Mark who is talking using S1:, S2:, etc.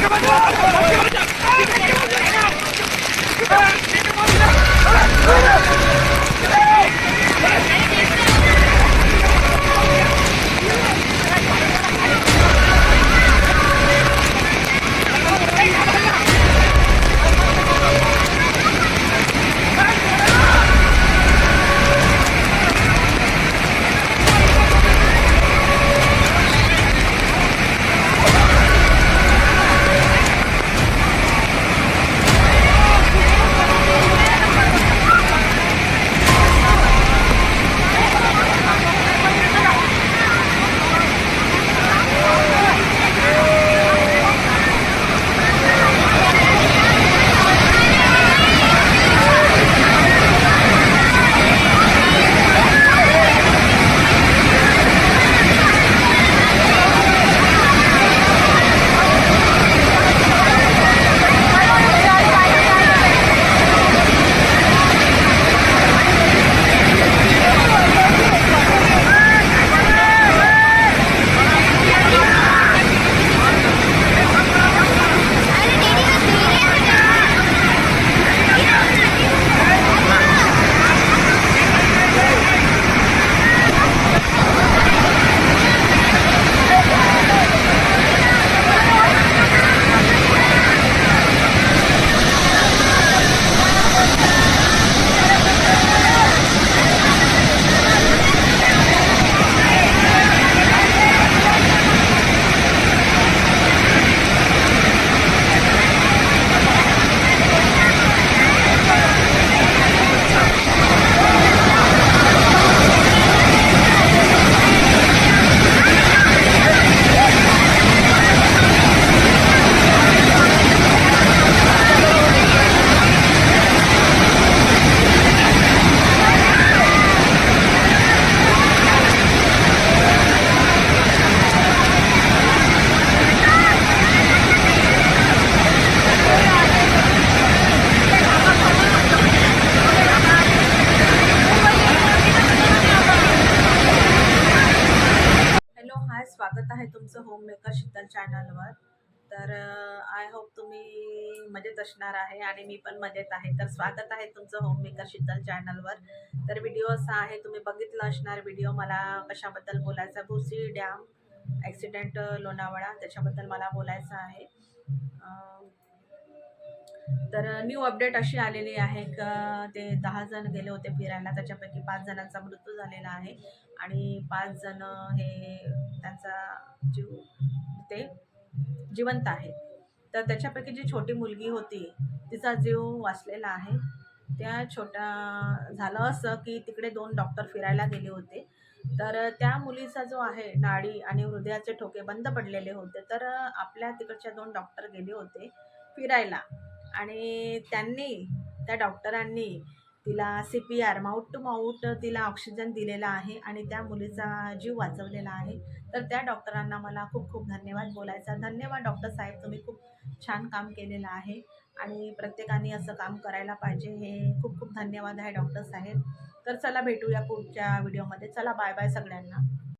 S1: Come on! तुमचं home maker Sheetal चॅनलवर तर आय होप तुम्ही मजेत असणार आहे आणि मी पण मजेत आहे. तर स्वागत आहे तुमचं होम मेकर शीतल चॅनलवर तर व्हिडिओ असा आहे तुम्ही बघितलं असणार व्हिडिओ मला कशाबद्दल बोलायचा भुसी डॅम ॲक्सिडेंट लोणावळा त्याच्याबद्दल मला बोलायचं आहे. तर न्यू अपडेट अशी आलेली आहे का ते दहा जण गेले होते फिरायला. त्याच्यापैकी पाच जणांचा मृत्यू झालेला आहे. आणि पाच जण हे त्यांचा जीव ते जिवंत आहे तर त्याच्यापैकी जी छोटी मुलगी होती तिचा जीव वाचलेला आहे. त्या छोट्या झालं असं की तिकडे दोन डॉक्टर फिरायला गेले होते. तर त्या मुलीचा जो आहे नाडी आणि हृदयाचे ठोके बंद पडलेले होते. तर आपल्या तिकडच्या दोन डॉक्टर गेले होते फिरायला. आणि त्यांनी त्या डॉक्टरांनी तिला C P R mouth to mouth तिला ऑक्सिजन दिलेला आहे आणि त्या मुलीचा जीव वाचवलेला आहे. तर त्या डॉक्टरांना मला खूप खूप धन्यवाद बोलायचा. धन्यवाद डॉक्टर साहेब तुम्ही खूप छान काम केलेलं आहे आणि प्रत्येकाने असं काम करायला पाहिजे हे खूप खूप धन्यवाद आहे डॉक्टर साहेब. तर चला भेटूया पुढच्या व्हिडिओमध्ये. चला बाय बाय सगळ्यांना.